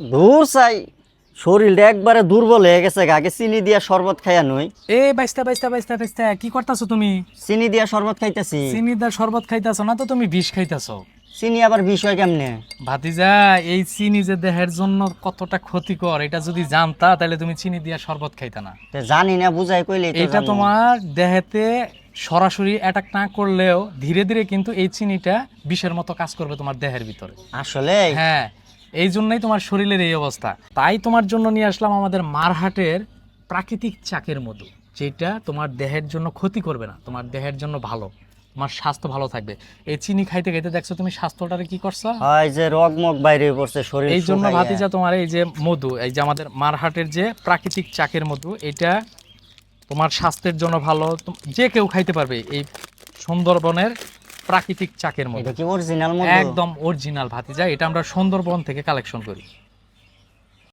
দূর চাই। শরীরটা একবারে দুর্বল হয়ে গেছে আগে চিনি দিয়া শরবত খাইয়া নই। এ বাইস্তা বাইস্তা বাইস্তা বাইস্তা কি করতাছো তুমি? চিনি দিয়া শরবত খাইতেছি। চিনিদার শরবত খাইতাছো না তো তুমি বিষ খাইতাছো? চিনি আবার বিষয় কেমনে? ভাতিজা এই চিনি যে দেহের জন্য কতটা ক্ষতিকর এটা যদি জানতা তাহলে তুমি চিনি দিয়া শরবত খাইতা না। জানি না বুঝাই কইলে এটা তোমার দেহেতে সরাসরি অ্যাটাক না করলেও ধীরে ধীরে কিন্তু এই চিনিটা বিষের মতো কাজ করবে তোমার দেহের ভিতরে। আসলে হ্যাঁ। এই জন্যই তোমার শরীরের এই অবস্থা। তাই তোমার জন্য নিয়ে আসলাম আমাদের মারহাটের প্রাকৃতিক চাকের মধু যেটা তোমার দেহের জন্য ক্ষতি করবে না তোমার দেহের জন্য ভালো তোমার স্বাস্থ্য ভালো থাকবে। এই চিনি খাইতে খাইতে দেখছ তুমি স্বাস্থ্যটারে কি করছ? হয় যে রগ মগ বাইরে পড়ছে শরীর এই জন্য ভাতিজা তোমার এই যে মধু এই যে আমাদের মারহাটের যে প্রাকৃতিক চাকের মধু এটা তোমার স্বাস্থ্যের জন্য ভালো যে কেউ খাইতে পারবে এই সুন্দরবনের প্রাকৃতিক চাকের মধ্যে। একদম অরিজিনাল ভাতিজা এটা আমরা সুন্দরবন থেকে কালেকশন করি।